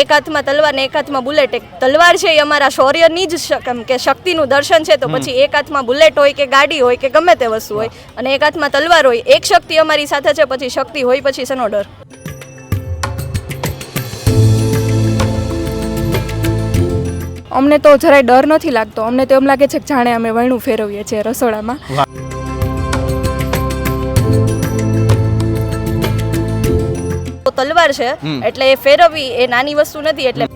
એક હાથમાં તલવાર ને એક હાથમાં બુલેટ એક તલવાર છે એ અમારા શૌર્યની જ કે શક્તિનું દર્શન છે તો પછી એક હાથમાં બુલેટ હોય કે ગાડી હોય કે ગમે તે વસ્તુ હોય અને એક હાથમાં તલવાર હોય એક શક્તિ અમારી સાથે છે પછી શક્તિ હોય પછી શેનો ડર. અમને તો જરાય ડર નથી લાગતો. અમને તો એમ લાગે છે કે જાણે અમે વણું ફેરવીએ છીએ રસોડામાં. તલવાર છે એટલે એ ફેરવવી એ નાની વસ્તુ નથી એટલે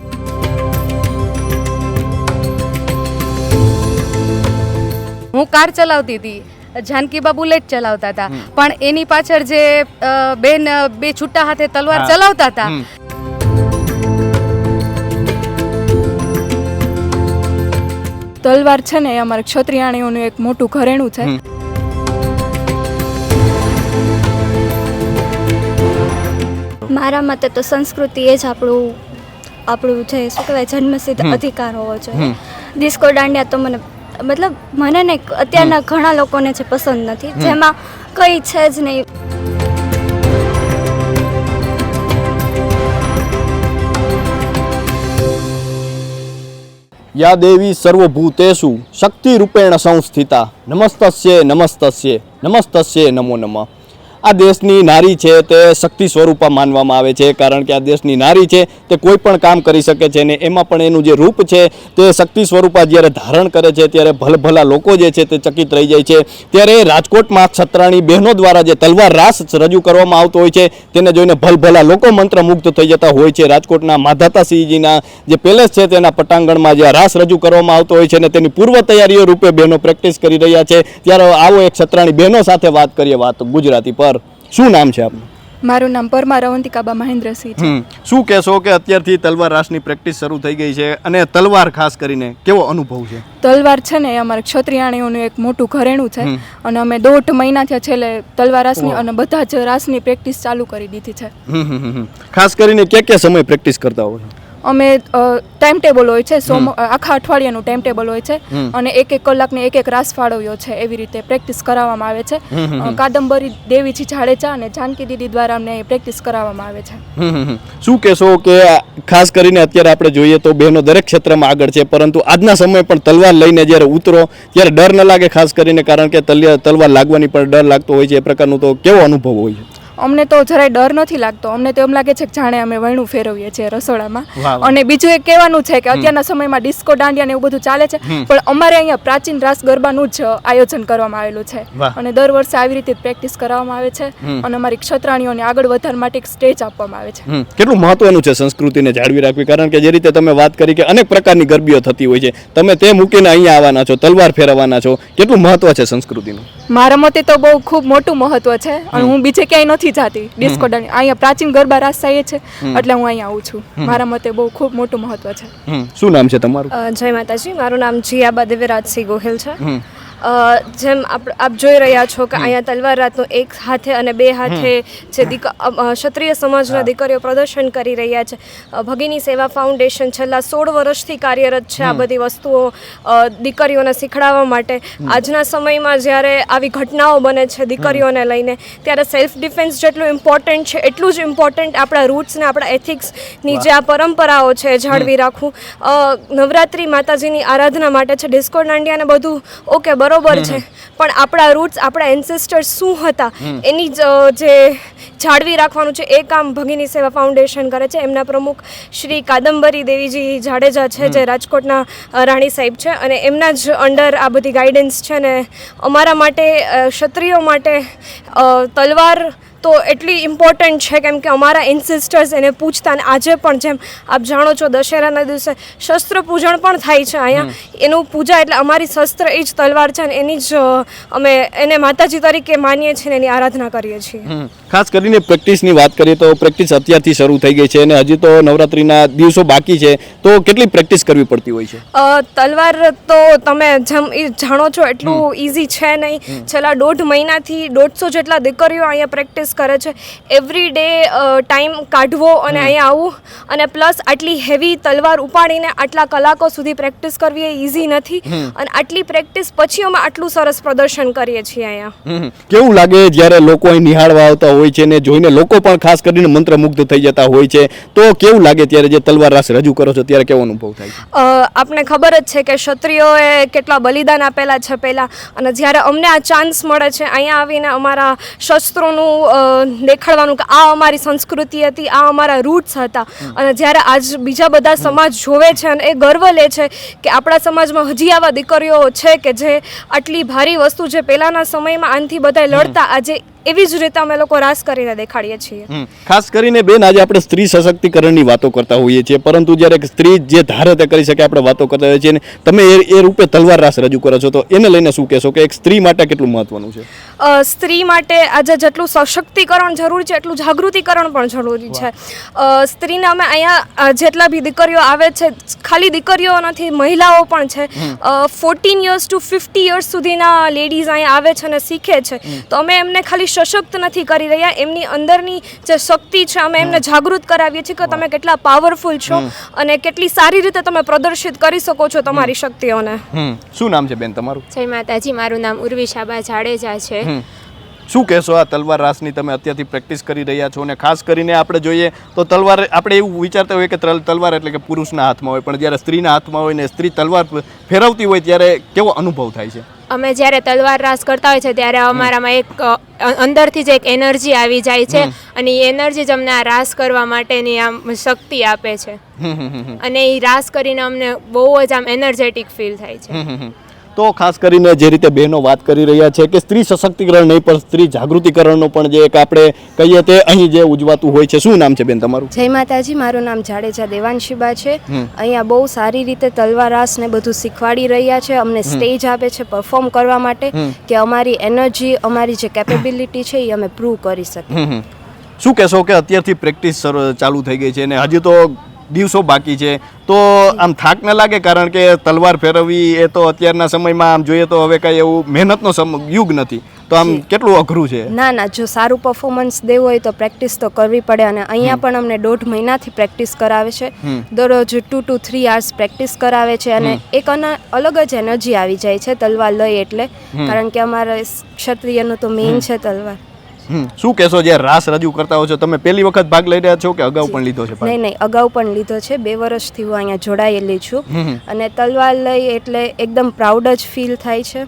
હું કાર ચલાવતી હતી. બાબુ બુલેટ ચલાવતા હતા. પણ એની પાછળ જે બેન બે છૂટા હાથે તલવાર ચલાવતા હતા. તલવાર છે ને એ અમારા ક્ષત્રિયાણીઓનું એક મોટું ઘરેણું છે. મારા મતે તો સંસ્કૃતિ એ જ આપણું આપણું જે શું કહેવાય જન્મસિદ્ધ અધિકાર હોવો જોઈએ. ડિસ્કો દાંડિયા તો મને મતલબ મને ને અત્યારના ઘણા લોકોને જે પસંદ નથી. જેમાં કંઈ છે જ નહીં. યા દેવી સર્વભૂતેશુ શક્તિ રૂપેણ સંસ્થિતા. નમસ્તસ્યે નમસ્તસ્યે નમસ્તસ્યે નમો નમઃ. આ દેશની નારી છે તે શક્તિ સ્વરૂપા માનવામાં આવે છે, કારણ કે આ દેશની નારી છે તે કોઈ પણ કામ કરી શકે છે ને એમાં પણ એનું જે રૂપ છે તે શક્તિ સ્વરૂપા જ્યારે ધારણ કરે છે, ત્યારે ભલભલા લોકો જે છે તે ચકિત રહી જાય છે. ત્યારે રાજકોટમાં છત્રાણી બહેનો દ્વારા જે તલવાર રાસ રજૂ કરવામાં આવતો હોય છે, તેને જોઈને ભલભલા લોકો મંત્રમુગ્ધ થઈ જતા હોય છે. રાજકોટના માધાતાસિંહજીના જે પેલેસ છે તેના પટાંગણમાં જે રાસ રજૂ કરવામાં આવતો હોય છે અને તેની પૂર્વ તૈયારીઓ રૂપે બહેનો પ્રેક્ટિસ કરી રહ્યા છે. ત્યારે આવો એક છત્રાણી બહેનો સાથે વાત કરીએ વાત ગુજરાતી પર. શું નામ છે આપનું? મારું નામ પરમાર અવંતિકાબા મહેન્દ્રસિંહ છે. શું કહેશો કે અત્યારથી તલવાર રાસની પ્રેક્ટિસ શરૂ થઈ ગઈ છે અને તલવાર ખાસ કરીને કેવો અનુભવ છે? તલવાર છે ને એ અમારા ક્ષત્રિયાણીઓનું એક મોટું ઘરેણું છે અને અમે દોઢ મહિના થયા છેલ્લે તલવાર રાસની અને બધા જ રાસની પ્રેક્ટિસ ચાલુ કરી દીધી છે. ખાસ કરીને ક્યાં ક્યાં સમય પ્રેક્ટિસ કરતા હોય અમે ટાઈમ ટેબલ હોય છે સોમ આખા અઠવાડિયાનું ટાઈમ ટેબલ હોય છે અને એક એક કલાકને એક એક રાસ ફાળવ્યો છે એવી રીતે પ્રેક્ટિસ કરાવવામાં આવે છે. કાદંબરી દેવીજી જાડેજા અને જાનકી દીદી દ્વારા અમને પ્રેક્ટિસ કરાવવામાં આવે છે. શું કહેશો કે ખાસ કરીને અત્યારે આપણે જોઈએ તો બહેનો દરેક ક્ષેત્રમાં આગળ છે પરંતુ આજના સમય પણ તલવાર લઈને જ્યારે ઉતરો ત્યારે ડર ન લાગે ખાસ કરીને કારણ કે તલવાર લાગવાની પણ ડર લાગતો હોય છે એ પ્રકારનું તો કેવો અનુભવ હોય છે? અમને તો જરાય ડર નથી લાગતો. અમને તો એમ લાગે છે કે જાણે અમે વણું ફેરવીએ છીએ રસોડામાં. અને બીજું એક કહેવાનું છે કે અત્યારના સમયમાં ડિસ્કો દાંડિયા ને એવું બધું ચાલે છે. પણ અમારે અહીંયા પ્રાચીન રાસ ગરબાનું જ આયોજન કરવામાં આવેલું છે. અને દર વર્ષે આવી રીતે પ્રેક્ટિસ કરવામાં આવે છે. અને અમારી ક્ષત્રાણીઓને આગળ વધારવા માટે એક સ્ટેજ આપવામાં આવે છે. કેટલું મહત્વનું છે સંસ્કૃતિને જાળવી રાખવી? કારણ કે જે રીતે તમે વાત કરી કે અનેક પ્રકારની ગરબીઓ થતી હોય છે તમે તે મૂકીને અહીંયા આવવાના છો તલવાર ફેરવવાના છો. કેટલું મહત્વ છે સંસ્કૃતિનું? મારા મતે તો બહુ ખૂબ મોટું મહત્વ છે. અને હું બીજે ક્યાંય નથી જાતી ડિસ્કો દાંડિયા અહીંયા પ્રાચીન ગરબા રાસ થાય છે એટલે હું અહીંયા આવું છું. મારા મતે બહુ ખૂબ મોટું મહત્વ છે. શું નામ છે તમારું? જય માતાજી. મારું નામ જીયાબા દિવ્યરાજસિંહ ગોહિલ છે. જેમ આપ આપ જોઈ રહ્યા છો કે અહીંયા તલવાર રાતનો એક હાથે અને બે હાથે જે ક્ષત્રિય સમાજના દીકરીઓ પ્રદર્શન કરી રહ્યા છે. ભગીની સેવા ફાઉન્ડેશન છેલ્લા સોળ વર્ષથી કાર્યરત છે આ બધી વસ્તુઓ દીકરીઓને શીખડાવવા માટે. આજના સમયમાં જ્યારે આવી ઘટનાઓ બને છે દીકરીઓને લઈને ત્યારે સેલ્ફ ડિફેન્સ જેટલું ઇમ્પોર્ટન્ટ છે એટલું જ ઇમ્પોર્ટન્ટ આપણા રૂટ્સને આપણા એથિક્સની જે આ પરંપરાઓ છે જાળવી રાખવું. નવરાત્રિ માતાજીની આરાધના માટે છે ડિસ્કો દાંડિયાને બધું ઓકે બરોબર. છે. પણ આપણા રૂટ્સ આપણા એન્સેસ્ટર્સ શું હતા? એની જ જે જાળવી રાખવાનું છે એ કામ ભગીની સેવા ફાઉન્ડેશન કરે છે. એમના પ્રમુખ શ્રી કાદંબરી દેવીજી જાડેજા છે જે રાજકોટના રાણી સાહેબ છે અને એમના જ અંડર આ બધી ગાઈડન્સ છે ને અમારા માટે ક્ષત્રિયો માટે તલવાર તો એટલી ઇમ્પોર્ટન્ટ છે કેમ કે અમારા એન્સિસ્ટર્સ એને પૂછતા અને આજે પણ જેમ આપ જાણો છો દશેરાના દિવસે શસ્ત્ર પૂજન પણ થાય છે. અહીંયા એનું પૂજા એટલે અમારી શસ્ત્ર એ જ તલવાર છે અને એની જ અમે એને માતાજી તરીકે માનીએ છીએ અને એની આરાધના કરીએ છીએ. ખાસ કરીને પ્રેક્ટિસની વાત કરીએ તો પ્રેક્ટિસ અત્યારથી શરૂ થઈ ગઈ છે અને હજી તો નવરાત્રિના દિવસો બાકી છે. તો કેટલી પ્રેક્ટિસ કરવી પડતી હોય છે? તલવાર તો તમે જેમ જાણો છો એટલું ઇઝી છે નહીં. છેલ્લા દોઢ મહિનાથી દોઢસો જેટલા દીકરીઓ અહીંયા પ્રેક્ટિસ પ્રેક્ટિસ કરે છે. એવરી ડે ટાઈમ કાઢવો અને અહીંયા આવવું અને પ્લસ આટલી હેવી તલવાર ઉપાડીને આટલા કલાકો સુધી પ્રેક્ટિસ કરવી એ ઇઝી નથી. અને આટલી પ્રેક્ટિસ પછી અમે આટલું સરસ પ્રદર્શન કરીએ છીએ અહીંયા. કેવું લાગે જ્યારે લોકો અહીં નિહાળવા આવતા હોય છે ને જોઈને લોકો પણ ખાસ કરીને મંત્રમુગ્ધ થઈ જતા હોય છે તો કેવું લાગે ત્યારે જે તલવાર રાસ રજૂ કરો છો ત્યારે કેવો અનુભવ થાય આપને ખબર જ છે કે ક્ષત્રિયોએ કેટલા બલિદાન આપેલા છે પહેલાં. અને જ્યારે અમને આ ચાન્સ મળે છે અહીંયા આવીને અમારા શસ્ત્રોનું દેખાડવાનું કે આ અમારી સંસ્કૃતિ હતી, આ અમારા રૂટ્સ હતા. અને જ્યારે આજ બીજા બધા સમાજ જોવે છે અને એ ગર્વ લે છે કે આપણા સમાજમાં હજી આવા દીકરીઓ છે કે જે આટલી ભારી વસ્તુ જે પહેલાંના સમયમાં આનથી બધા લડતા, આજે એવી જ રીતે અમે લોકો રાસ કરીને દેખાડીએ છીએ. ખાસ કરીને બેન આજે આપણે સ્ત્રી સશક્તિકરણની વાતો કરતા હોઈએ છીએ પરંતુ જ્યારે એક સ્ત્રી જે ધારે તે કરી શકે આપણે વાતો કરતા હોઈએ છીએ તમે એ એ રૂપે તલવાર રાસ રજૂ કરો છો તો એને લઈને શું કહેશો કે એક સ્ત્રી માટે કેટલું મહત્વનું છે? સ્ત્રી માટે આજે જેટલું સશક્તિકરણ જરૂરી છે એટલું જાગૃતિકરણ પણ જરૂરી છે. સ્ત્રીને અમે અહીંયા જેટલા બી દીકરીઓ આવે છે ખાલી દીકરીઓ નથી મહિલાઓ પણ છે. Fourteen years to fifty years સુધીના લેડીઝ અહીંયા આવે છે અને શીખે છે. તો અમે એમને ખાલી સશક્ત નથી કરી રહ્યા. એમની અંદરની જે શક્તિ છે અમે એમને જાગૃત કરાવીએ છીએ કે તમે કેટલા પાવરફુલ છો અને કેટલી સારી રીતે તમે પ્રદર્શિત કરી શકો છો તમારી શક્તિઓને. શું નામ છે બેન તમારું? જય માતાજી મારું નામ ઉર્વિશાબા જાડેજા છે. શું કહેશો આ તલવાર રાસની તમે અત્યારથી પ્રેક્ટિસ કરી રહ્યા છો અને ખાસ કરીને આપણે જોઈએ તો તલવાર આપણે એવું વિચારતા હોઈએ કે તલ- તલવાર એટલે કે પુરુષના હાથમાં હોય પણ જ્યારે સ્ત્રીના હાથમાં હોય ને સ્ત્રી તલવાર ફેરવતી હોય ત્યારે કેવો અનુભવ થાય છે? અમે જ્યારે તલવાર રાસ કરતા હોય છે ત્યારે અમારામાં એક અંદરથી જ એક એનર્જી આવી જાય છે અને એ એનર્જી જ અમને આ રાસ કરવા માટેની આમ શક્તિ આપે છે. અને એ રાસ કરીને અમને બહુ જ આમ એનર્જેટિક ફીલ થાય છે. તો ખાસ કરીને જે રીતે બહેનો વાત કરી રહ્યા છે કે સ્ત્રી સશક્તિકરણ નહીં પણ સ્ત્રી જાગૃતિકરણનો પણ જે એક આપણે કહીએ તે અહીં જે ઉજવાતું હોય છે. શું નામ છે બેન તમારું? જય માતાજી મારું નામ જાડેજા દેવાંશીબા છે. અહીંયા બહુ સારી રીતે તલવારાસ ને બધું શીખવાડી રહ્યા છે. અમને સ્ટેજ આપે છે પરફોર્મ કરવા માટે કે અમારી એનર્જી અમારી જે કેપેબિલિટી છે એ અમે પ્રૂવ કરી શકીએ. શું કહેશો કે અત્યારથી પ્રેક્ટિસ ચાલુ થઈ ગઈ છે અને હજી તો દિવસો બાકી છે. તો આમ થાક ન લાગે કારણ કે તલવાર ફેરવવી એ તો અત્યારના સમયમાં આમ જોઈએ તો હવે કાંઈ એવું મહેનતનો યુગ નથી. તો આમ કેટલું અઘરું છે? ના ના જો સારું પરફોર્મન્સ દેવું હોય તો પ્રેક્ટિસ તો કરવી પડે અને અહીંયા પણ અમને દોઢ મહિનાથી પ્રેક્ટિસ કરાવે છે. દરરોજ two to three hours practice કરાવે છે અને એક અલગ જ એનર્જી આવી જાય છે તલવાર લઈ એટલે. કારણ કે અમારે ક્ષત્રિયનું તો મેઇન છે તલવાર. શું કહેશો જે રાસ રજૂ કરતા હો છો? તમે પહેલી વખત ભાગ લઈ રહ્યા છો કે અગાઉ પણ લીધો છે નહીં નહીં અગાઉ પણ લીધો છે. બે વર્ષથી હું અહીંયા જોડાયેલી છું. અને તલવાર લઈ એટલે એકદમ પ્રાઉડ જ ફીલ થાય છે.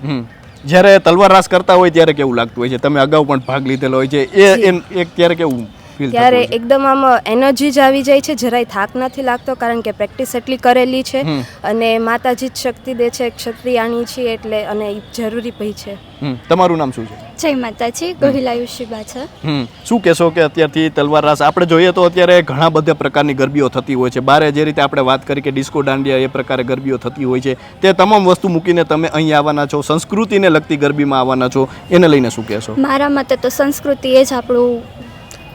જ્યારે તલવાર રાસ કરતા હોય ત્યારે કેવું લાગતું હોય છે? તમે અગાઉ પણ ભાગ લીધેલો હોય છે. એ એક ત્યારે કેવું ત્યારે એકદમ આમ એનર્જી જ આવી જાય છે જરાય થાક નથી લાગતો કારણ કે પ્રેક્ટિસ એટલી કરેલી છે અને માતાજી જ શક્તિ દે છે ક્ષત્રિયાણી છીએ એટલે અને જરૂરી ભઈ છે. તમારું નામ શું છે? જય માતાજી ગોહિલાયુષીબા છે. શું કહેશો કે અત્યારથી તલવાર રાસ? આપણે જોઈએ તો અત્યારે ઘણા બધા પ્રકારની ગરબીઓ થતી હોય છે. બારે જે રીતે આપણે વાત કરી કે ડિસ્કો દાંડિયા એ પ્રકારે ગરબીઓ થતી હોય છે તે તમામ વસ્તુ મૂકીને તમે અહીં આવવાના છો સંસ્કૃતિને લગતી ગરબીમાં આવવાના છો. એને લઈને શું કહેશો? મારા મતે તો સંસ્કૃતિ એ જ આપણું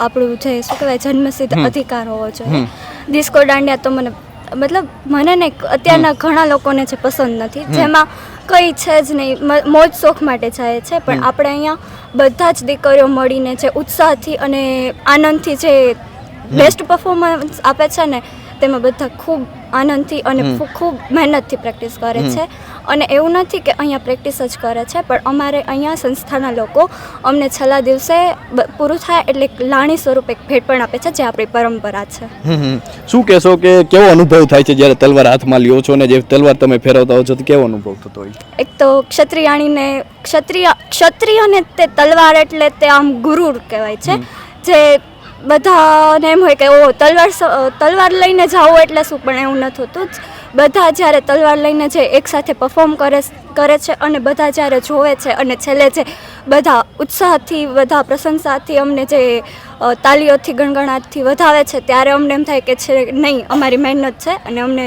આપણું જે શું કહેવાય જન્મસિદ્ધ અધિકાર હોવો જોઈએ. ડિસ્કો દાંડિયા તો મને મતલબ મને ને અત્યારના ઘણા લોકોને જે પસંદ નથી. જેમાં કંઈ છે જ નહીં. મોજ શોખ માટે જાય છે પણ આપણે અહીંયા બધા જ દીકરીઓ મળીને જે ઉત્સાહથી અને આનંદથી જે બેસ્ટ પરફોર્મન્સ આપે છે ને તેમાં બધા ખૂબ આનંદથી અને ખૂબ મહેનતથી પ્રેક્ટિસ કરે છે. અને એવું નથી કે અહીંયા પ્રેક્ટિસ જ કરે છે પણ અમારે અહીંયા સંસ્થાના લોકો અમને છેલ્લા દિવસે પૂરું થાય એટલે લાણી સ્વરૂપે એક ભેટ પણ આપે છે જે આપણી પરંપરા છે. શું કહેશો કે કેવો અનુભવ થાય છે જ્યારે તલવાર હાથમાં લ્યો છો ને જે તલવાર તમે ફેરવતા હો છો તો કેવો અનુભવ થતો હોય? એક તો ક્ષત્રિયાણીને ક્ષત્રિય ક્ષત્રિયને તે તલવાર એટલે તે આમ ગુરુર કહેવાય છે. જે બધાને એમ હોય કે ઓ તલવાર તલવાર લઈને જાઓ એટલે શું? પણ એવું નથી હોતું જ. બધા જ્યારે તલવાર લઈને જે એકસાથે પરફોર્મ કરે કરે છે અને બધા જ્યારે જોવે છે અને છેલ્લે જે બધા ઉત્સાહથી, બધા પ્રશંસાથી અમને જે તાલીઓથી ગણગણાટથી વધાવે છે, ત્યારે અમને એમ થાય કે છે, નહીં, અમારી મહેનત છે અને અમને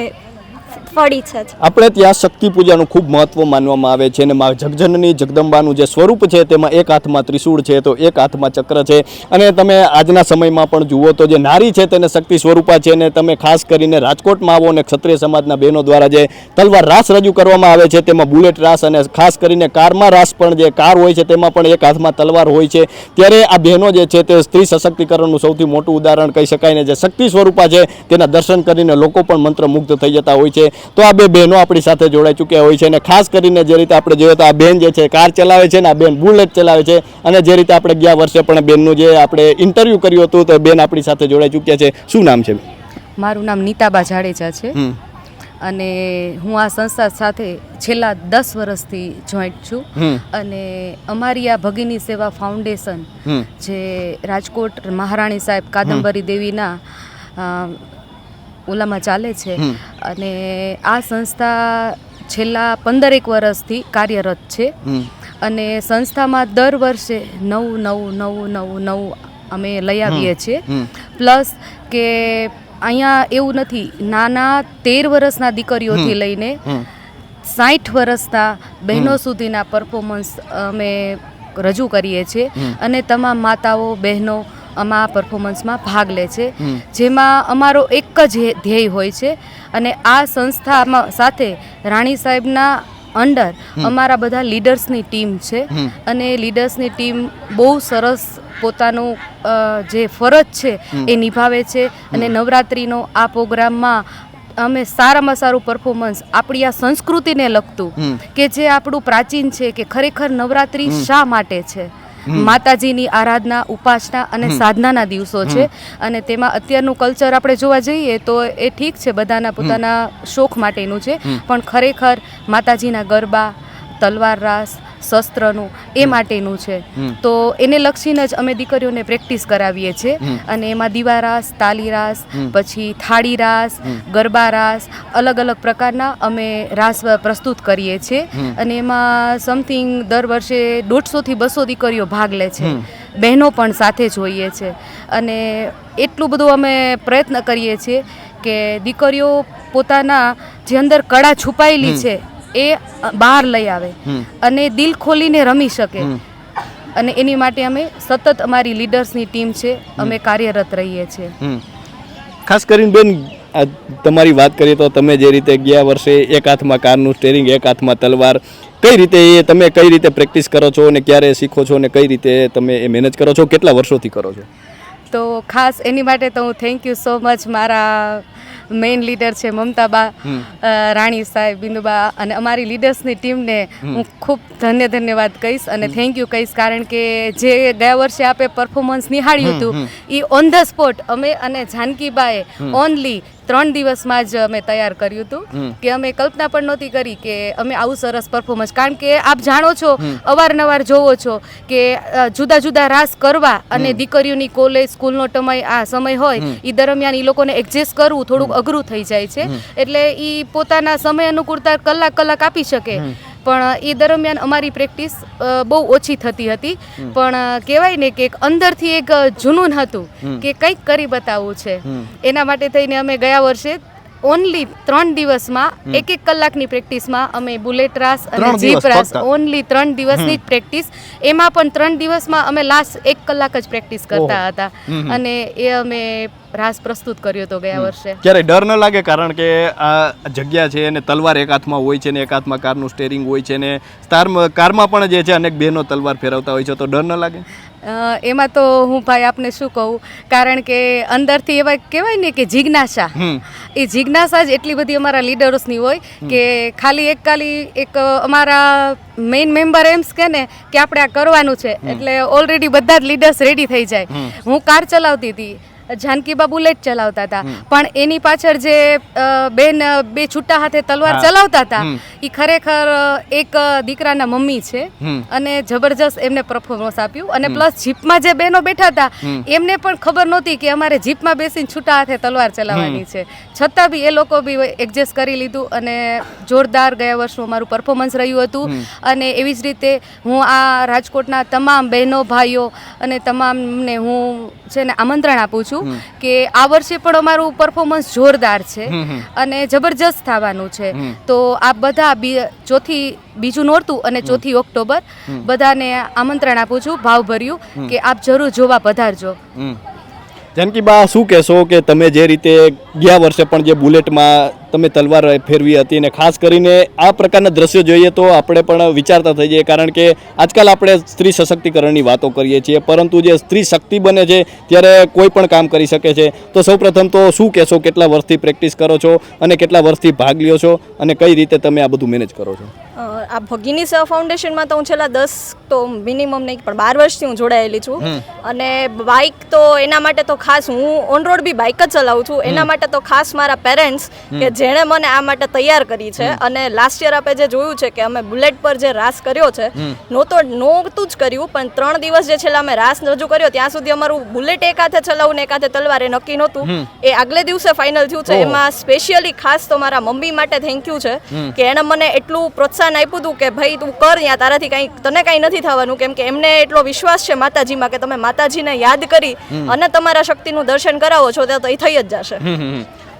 ફળી છે આપણે ત્યાં શક્તિ પૂજાનું ખૂબ મહત્વ માનવામાં આવે છે અને મા જગજનની જગદંબાનું જે સ્વરૂપ છે તેમાં એક હાથમાં ત્રિશૂળ છે તો એક હાથમાં ચક્ર છે. અને તમે આજના સમયમાં પણ જુઓ તો જે નારી છે તેને શક્તિ સ્વરૂપા છે અને તમે ખાસ કરીને રાજકોટમાં આવો અને ક્ષત્રિય સમાજના બહેનો દ્વારા જે તલવાર રાસ રજૂ કરવામાં આવે છે તેમાં બુલેટ રાસ અને ખાસ કરીને કારમાં રાસ પણ જે કાર હોય છે તેમાં પણ એક હાથમાં તલવાર હોય છે. ત્યારે આ બહેનો જે છે તે સ્ત્રી સશક્તિકરણનું સૌથી મોટું ઉદાહરણ કહી શકાય ને જે શક્તિ સ્વરૂપા છે તેના દર્શન કરીને લોકો પણ મંત્રમુગ્ધ થઈ જતા હોય છે. તો આ બે બહેનો આપણી સાથે જોડાઈ ચૂક્યા હોય છે અને ખાસ કરીને જે રીતે આપણે જોઈએ તો આ બેન જે છે કાર ચલાવે છે ને આ બેન બુલેટ ચલાવે છે અને જે રીતે આપણે ગયા વર્ષે પણ બેનનું જે આપણે ઇન્ટરવ્યૂ કર્યું હતું તો બેન આપણી સાથે જોડાઈ ચૂક્યા છે. શું નામ છે? મારું નામ નીતાબા જાડેજા છે. અને હું આ સંસ્થા સાથે છેલ્લા દસ વર્ષથી જોઈન્ટ છું. અને અમારી આ ભગીની સેવા ફાઉન્ડેશન જે રાજકોટ મહારાણી સાહેબ કાદંબરી દેવીના ઓલામાં ચાલે છે. અને આ સંસ્થા છેલ્લા પંદરેક વર્ષથી કાર્યરત છે. અને સંસ્થામાં દર વર્ષે નવું નવું નવું નવું નવું અમે લઈ આવીએ છીએ. પ્લસ કે અહીંયા એવું નથી નાના તેર વર્ષના દીકરીઓથી લઈને સાઠ વર્ષના બહેનો સુધીના પરફોર્મન્સ અમે રજૂ કરીએ છીએ. અને તમામ માતાઓ બહેનો આમાં પરફોર્મન્સમાં ભાગ લે છે. જેમાં અમારો એક જ ધ્યેય હોય છે અને આ સંસ્થામાં સાથે રાણી સાહેબના અંડર અમારા બધા લીડર્સની ટીમ છે. અને લીડર્સની ટીમ બહુ સરસ પોતાનું જે ફરજ છે એ નિભાવે છે. અને નવરાત્રિનો આ પ્રોગ્રામમાં અમે સારામાં સારું પરફોર્મન્સ આપણી આ સંસ્કૃતિને લગતું કે જે આપણું પ્રાચીન છે કે ખરેખર નવરાત્રિ શા માટે છે? માતાજીની આરાધના ઉપાસના અને સાધનાના દિવસો છે. અને તેમાં અત્યારનું કલ્ચર આપણે જોવા જઈએ તો એ ઠીક છે બધાના પોતાના શોખ માટેનું છે. પણ ખરેખર માતાજીના ગરબા તલવાર રાસ શસ્ત્રનું એ માટેનું છે. તો એને લક્ષીને જ અમે દીકરીઓને પ્રેક્ટિસ કરાવીએ છીએ. અને એમાં દિવારાસ તાલીરાસ પછી થાળી રાસ ગરબા રાસ અલગ અલગ પ્રકારના અમે રાસ પ્રસ્તુત કરીએ છીએ. અને એમાં સમથિંગ દર વર્ષે દોઢસોથી બસો દીકરીઓ ભાગ લે છે. બહેનો પણ સાથે જોઈએ છે. અને એટલું બધું અમે પ્રયત્ન કરીએ છીએ કે દીકરીઓ પોતાના જે અંદર કળા છુપાયેલી છે એ બહાર લઈ આવે અને દિલ ખોલીને રમી શકે. અને એની માટે અમે સતત અમારી લીડર્સની ટીમ છે અમે કાર્યરત રહીએ છીએ. ખાસ કરીને બેન તમારી વાત કરીએ તો તમે જે રીતે ગયા વર્ષે એક હાથમાં કારનું સ્ટેરિંગ એક હાથમાં તલવાર કઈ રીતે એ તમે કઈ રીતે પ્રેક્ટિસ કરો છો અને ક્યારે શીખો છો અને કઈ રીતે તમે એ મેનેજ કરો છો? કેટલા વર્ષોથી કરો છો? તો ખાસ એની માટે તો હું થેન્ક યુ સો મચ મારા મેઇન લીડર છે મમતાબા રાણી સાહેબ બિંદુબા અને અમારી લીડર્સની ટીમને હું ખૂબ ધન્ય ધન્યવાદ કહીશ અને થેન્ક યુ કહીશ કારણ કે જે ગયા વર્ષે આપે પરફોર્મન્સ નિહાળ્યું હતું એ ઓન ધ સ્પોટ અમે અને જાનકીબાએ ઓનલી ત્રણ દિવસમાં જ અમે તૈયાર કર્યું હતું કે અમે કલ્પના પણ નહોતી કરી કે અમે આવું સરસ પરફોર્મન્સ કારણ કે આપ જાણો છો અવારનવાર જોવો છો કે જુદા જુદા રાસ કરવા અને દીકરીઓની કોલેજ સ્કૂલનો સમય આ સમય હોય એ દરમિયાન એ લોકોને એડજસ્ટ કરવું થોડુંક અઘરું થઈ જાય છે. એટલે એ પોતાના સમય અનુકૂળતા કલાક કલાક આપી શકે. પણ એ દરમિયાન અમારી પ્રેક્ટિસ બહુ ઓછી થતી હતી. પણ કહેવાય ને કે એક અંદરથી એક જુનૂન હતું કે કંઈક કરી બતાવવું છે. એના માટે થઈને અમે ગયા વર્ષે ઓનલી ત્રણ દિવસમાં એક એક કલાકની પ્રેક્ટિસમાં અમે બુલેટ રાસ અને જીપ રાસ ઓનલી ત્રણ દિવસની જ પ્રેક્ટિસ. એમાં પણ ત્રણ દિવસમાં અમે લાસ્ટ એક કલાક જ પ્રેક્ટિસ કરતા હતા. અને એ અમે રાસ પ્રસ્તુત કર્યો હતો ગયા વર્ષે. ક્યારે ડર ન લાગે કારણ કે આ જગ્યા છે અને તલવાર એક હાથમાં હોય છે ને એક હાથમાં કારનું સ્ટેરિંગ હોય છે ને. કારમાં પણ જે છે અનેક બહેનો તલવાર ફેરવતા હોય છે તો ડર ન લાગે? એમાં તો હું ભાઈ આપને શું કહું? કારણ કે અંદરથી એવા કહેવાય ને કે જિજ્ઞાસા. એ જિજ્ઞાસા જ એટલી બધી અમારા લીડર્સની હોય કે ખાલી એક ખાલી એક અમારા મેઇન મેમ્બર એમ કે ને કે આપણે આ કરવાનું છે. એટલે ઓલરેડી બધા જ લીડર્સ રેડી થઈ જાય. હું કાર ચલાવતી હતી. જાનકીબા બુલેટ ચલાવતા હતા. પણ એની પાછળ જે બેન બે છૂટા હાથે તલવાર ચલાવતા હતા એ ખરેખર એક દીકરાના મમ્મી છે અને જબરજસ્ત એમને પરફોર્મન્સ આપ્યું અને પ્લસ જીપમાં જે બહેનો બેઠા હતા એમને પણ ખબર નહોતી કે અમારે જીપમાં બેસીને છૂટા હાથે તલવાર ચલાવવાની છે. છતાં બી એ લોકો બી એડજસ્ટ કરી લીધું અને જોરદાર ગયા વર્ષનું અમારું પરફોર્મન્સ રહ્યું હતું. અને એવી જ રીતે હું આ રાજકોટના તમામ બહેનો ભાઈઓ અને તમામને હું છે ને આમંત્રણ આપું છું. છું કે આ વર્ષે પણ અમારું પરફોર્મન્સ જોરદાર છે અને જબરજસ્ત થવાનું છે. તો આપ બધા બી- ચોથી બીજું નોરતું અને ચોથી ઓક્ટોબર બધાને આમંત્રણ આપું છું ભાવભર્યું કે આપ જરૂર જોવા પધારજો. જાનકીબા શું કહેશો કે તમે જે રીતે ગયા વર્ષે પણ જે બુલેટમાં તમે તલવાર ફેરવી હતી અને ખાસ કરીને આ પ્રકારના દ્રશ્યો જોઈએ તો આપણે પણ વિચારતા થઈ જઈએ કારણ કે આજકાલ આપણે સ્ત્રી સશક્તિકરણની વાતો કરીએ છીએ પરંતુ જે સ્ત્રી શક્તિ બને છે ત્યારે કોઈ પણ કામ કરી શકે છે. તો સૌપ્રથમ તો શું કહેશો? કેટલા વર્ષથી પ્રેક્ટિસ કરો છો અને કેટલા વર્ષથી ભાગ લ્યો છો? અને કઈ રીતે તમે આ બધું મેનેજ કરો છો? આ ભગીની સેવા ફાઉન્ડેશનમાં તો હું છેલ્લા દસ તો મિનિમમ નહીં પણ બાર વર્ષથી હું જોડાયેલી છું. અને બાઇક તો એના માટે તો ખાસ હું ઓન રોડ બી બાઇક જ ચલાવું છું. એના માટે તો ખાસ મારા પેરેન્ટ્સ કે જેણે મને આ માટે તૈયાર કરી છે અને લાસ્ટ યર આપણે જે જોયું છે કે અમે બુલેટ પર જે રાસ કર્યો છે નહોતો નહોતું જ કર્યું પણ ત્રણ દિવસ જે છેલ્લા અમે રાસ રજૂ કર્યો ત્યાં સુધી અમારું બુલેટ એક હાથે ચલાવવું ને એક હાથે તલવાર એ નક્કી નહોતું. એ આગલે દિવસે ફાઇનલ થયું છે. એમાં સ્પેશિયલી ખાસ તો મારા મમ્મી માટે થેન્ક યુ છે કે એણે મને એટલું પ્રોત્સાહન આપ્યું હતું કે ભાઈ તું કર યા તારાથી કાંઈ તને કાંઈ નથી થવાનું. કેમ કે એમને એટલો વિશ્વાસ છે માતાજીમાં કે તમે માતાજીને યાદ કરી અને તમારા શક્તિનું દર્શન કરાવો છો તો એ થઈ જ જશે.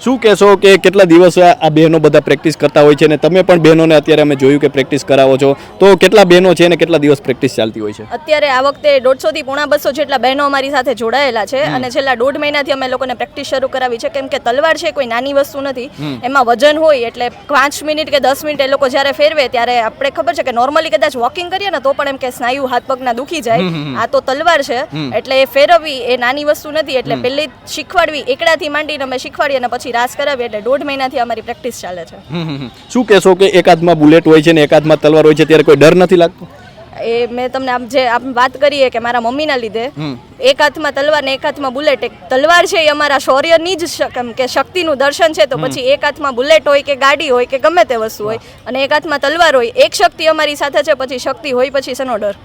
શું કહેશો કે કેટલા દિવસ આ બહેનો બધા પ્રેક્ટિસ કરતા હોય છે અને તમે પણ બહેનોને અત્યારે અમે જોયું કે પ્રેક્ટિસ કરાવો છો? તો કેટલા બહેનો છે અને કેટલા દિવસ પ્રેક્ટિસ ચાલતી હોય છે? અત્યારે આ વખતે દોઢસો થી પોણા બસો જેટલા બહેનો અમારી સાથે જોડાયેલા છે અને છેલ્લા દોઢ મહિનાથી અમે લોકોને પ્રેક્ટિસ શરૂ કરાવી છે. કેમ કે તલવાર છે કોઈ નાની વસ્તુ નથી. એમાં વજન હોય એટલે પાંચ મિનિટ કે દસ મિનિટ એ લોકો જ્યારે ફેરવે ત્યારે આપણે ખબર છે કે નોર્મલી કદાચ વોકિંગ કરીએ ને તો પણ એમ કે સ્નાયુ હાથ પગના દુખી જાય. આ તો તલવાર છે. એટલે એ ફેરવવી એ નાની વસ્તુ નથી. એટલે પહેલી શીખવાડવી એકડાથી માંડીને અમે શીખવાડીએ અને પછી રાસ કરાવી એટલે દોઢ મહિનાથી અમારી પ્રેક્ટિસ ચાલે છે. શું કહેશો કે એકાદમાં બુલેટ હોય છે ને એકાદમાં તલવાર હોય છે, ત્યારે કોઈ ડર નથી લાગતો? એ મેં તમને આમ જે આમ વાત કરીએ કે મારા મમ્મીના લીધે એક હાથમાં તલવાર ને એક હાથમાં બુલેટ એક તલવાર છે એ અમારા શૌર્યની જ એમ કે શક્તિનું દર્શન છે તો પછી એક હાથમાં બુલેટ હોય કે ગાડી હોય કે ગમે તે વસ્તુ હોય અને એક હાથમાં તલવાર હોય એક શક્તિ અમારી સાથે છે પછી શક્તિ હોય પછી શેનો ડર.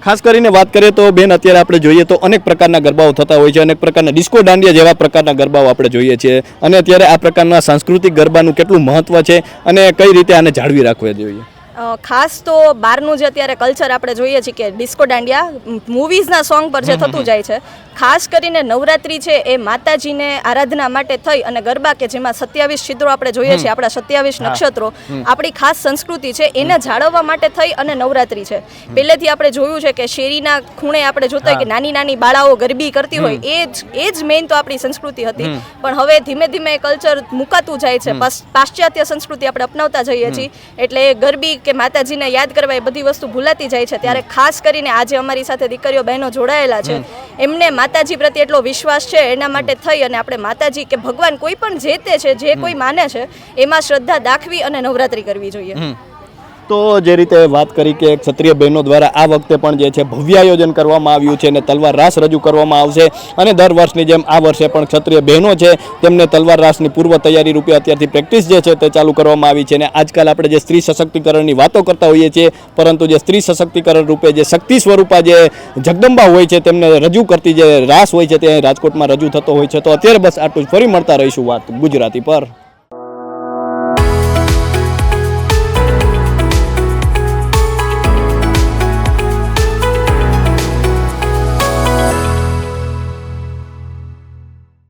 ખાસ કરીને વાત કરીએ તો બેન અત્યારે આપણે જોઈએ તો અનેક પ્રકારના ગરબાઓ થતા હોય છે અનેક પ્રકારના ડિસ્કો દાંડિયા જેવા પ્રકારના ગરબાઓ આપણે જોઈએ છીએ. અને અત્યારે આ પ્રકારના સાંસ્કૃતિક ગરબાનું કેટલું મહત્વ છે અને કઈ રીતે આને જાળવી રાખવા જોઈએ. ખાસ તો બહારનું જે અત્યારે કલ્ચર આપણે જોઈએ છીએ કે ડિસ્કો દાંડિયા મૂવીઝના સોંગ પર જે થતું જાય છે ખાસ કરીને નવરાત્રી છે એ માતાજીને આરાધના માટે થઈ અને ગરબા કે જેમાં સત્યાવીસ છિદ્રો આપણે જોઈએ છીએ આપણા સત્યાવીસ નક્ષત્રો આપણી ખાસ સંસ્કૃતિ છે એને જાળવવા માટે થઈ અને નવરાત્રી છે. પહેલેથી આપણે જોયું છે કે શેરીના ખૂણે આપણે જોતા હોય કે નાની નાની બાળાઓ ગરબી કરતી હોય એ જ એ જ મેઇન તો આપણી સંસ્કૃતિ હતી. પણ હવે ધીમે ધીમે કલ્ચર મુકાતું જાય છે. પાશ્ચાત્ય સંસ્કૃતિ આપણે અપનાવતા જઈએ છીએ. એટલે એ ગરબી કે માતાજીને યાદ કરવા એ બધી વસ્તુ ભૂલાતી જાય છે. ત્યારે ખાસ કરીને આજે અમારી સાથે દીકરીઓ બહેનો જોડાયેલા છે. એમને માતાજી પ્રત્યે એટલો વિશ્વાસ છે એના માટે થઈ અને આપણે માતાજી કે ભગવાન કોઈ પણ જે તે છે જે કોઈ માને છે એમાં શ્રદ્ધા દાખવી અને નવરાત્રી કરવી જોઈએ. તો જે રીતે વાત કરી કે ક્ષત્રિય બહેનો દ્વારા આ વખતે પણ જે છે ભવ્ય આયોજન કરવામાં આવ્યું છે અને તલવાર રાસ રજૂ કરવામાં આવશે અને દર વર્ષની જેમ આ વર્ષે પણ ક્ષત્રિય બહેનો છે, તેમને તલવાર રાસની પૂર્વ તૈયારી રૂપે અત્યારથી પ્રેક્ટિસ જે છે તે ચાલુ કરવામાં આવી છે અને આજકાલ આપણે જે સ્ત્રી સશક્તિકરણની વાતો કરતા હોઈએ છીએ, પરંતુ જે સ્ત્રી સશક્તિકરણ રૂપે જે શક્તિ સ્વરૂપા જે જગદંબા હોય છે તેમને રજૂ કરતી જે રાસ હોય છે તે રાજકોટમાં રજૂ થતો હોય છે. તો અત્યારે બસ આટલું જ. ફરી મળતા રહીશું વાત ગુજરાતી પર.